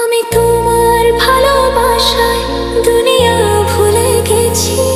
আমি তোমার ভালোবাসায় দুনিয়া ভুলে গেছি।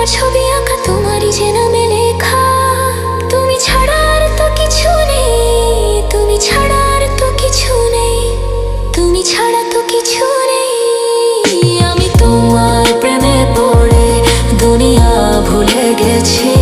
তোমার ছবি আঁকা তোমারই যে নামে লেখা। তুমি ছাড়া তো কিছু নেই, তুমি ছাড়া আর তো কিছু নেই, তুমি ছাড়া তো কিছু নেই। আমি তোমার প্রেমে পড়ে দুনিয়া ভুলে গেছি।